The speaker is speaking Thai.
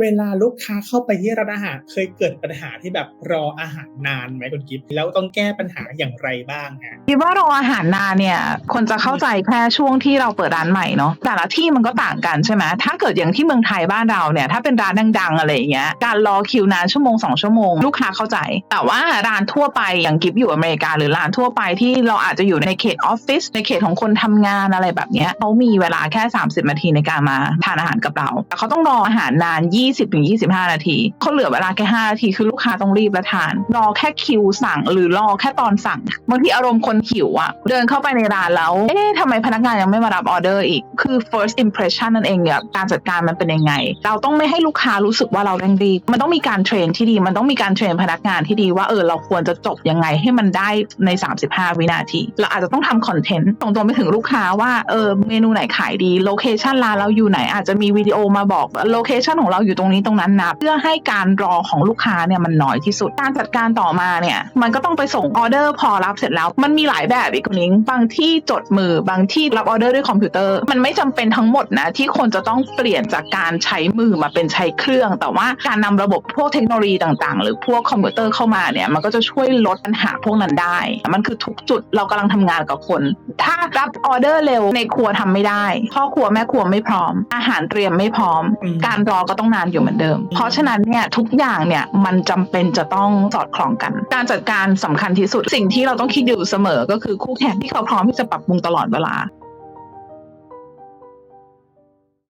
เวลาลูกค้าเข้าไปที่ร้านอาหารเคยเกิดปัญหาที่แบบรออาหารนานไหมคุณกิฟต์แล้วต้องแก้ปัญหาอย่างไรบ้างฮะคิดว่ารออาหารนานเนี่ย คนจะเข้าใจแค่ช่วงที่เราเปิดร้านใหม่เนาะแต่ละที่มันก็ต่างกันใช่ไหมถ้าเกิดอย่างที่เมืองไทยบ้านเราเนี่ยถ้าเป็นร้านดังๆอะไรอย่างเงี้ยการรอคิวนานชั่วโมงสองชั่วโมงลูกค้าเข้าใจ แต่ว่าร้านทั่วไปอย่างกิฟอยู่อเมริกาหรือร้านทั่วไปที่เราอาจจะอยู่ในเขตออฟฟิศในเขตของคนทำงานอะไรแบบเนี้ยเขามีเวลาแค่ 30นาทีในการมาทานอาหารกับเราแต่เขาต้องรออาหารนาน20-25 นาทีเขาเหลือเวลาแค่5นาทีคือลูกค้าต้องรีบและทาน รอแค่คิวสั่งหรือรอแค่ตอนสั่งบางทีอารมณ์คนหิวอะเดินเข้าไปในร้านแล้ว เอ๊ะทำไมพนักงานยังไม่มารับออเดอร์อีก คือ first impression นั่นเองเนี่ยการจัดการมันเป็นยังไง เราต้องไม่ให้ลูกค้ารู้สึกว่าเราเร่งรีบมันต้องมีการเทรนที่ดี มันต้องมีการเทรนพนักงานที่ดีว่าเออเราควรจะจบยังไงให้มันได้ใน 35 วินาที เราอาจจะต้องทำคอนเทนต์ส่งตรงไปถึงลูกค้าว่าเออเมนูไหนขายดีโลเคชันร้านเราอยู่ไหนอาจจะมีวิดีโอมาบอกโลเคชันของเราอยู่ตรงนี้ตรงนั้นนะเพื่อให้การรอของลูกค้าเนี่ยมันน้อยที่สุด การจัดการต่อมาเนี่ยมันก็ต้องไปส่งออเดอร์พอรับเสร็จแล้ว มันมีหลายแบบอีกคนนิ้งบางที่จดมือบางที่รับออเดอร์ด้วยคอมพิวเตอร์ มันไม่จำเป็นทั้งหมดนะที่คนจะต้องเปลี่ยนจากการใช้มือมาเป็นใช้เครื่อง แต่ว่าการนำระบบพวกเทคโนโลยีต่างๆ หรือพวกคอมพิวเตอร์เข้ามาเนี่ยมันก็จะช่วยลดปัญหาพวกนั้นได้ มันคือทุกจุดเรากำลังทำงานกับคน ถ้า รับออเดอร์เร็วในครัวทำไม่ได้พ่อครัวแม่ครัวไม่พร้อม อาหารเตรียมไม่พร้อมอืมการรอก็ต้องนานอยู่เหมือนเดิม เพราะฉะนั้นเนี่ยทุกอย่างเนี่ยมันจำเป็นจะต้องสอดคล้องกัน การจัดการสำคัญที่สุด สิ่งที่เราต้องคิดอยู่เสมอก็คือคู่แข่งที่เขาพร้อมที่จะปรับปรุงตลอดเวลา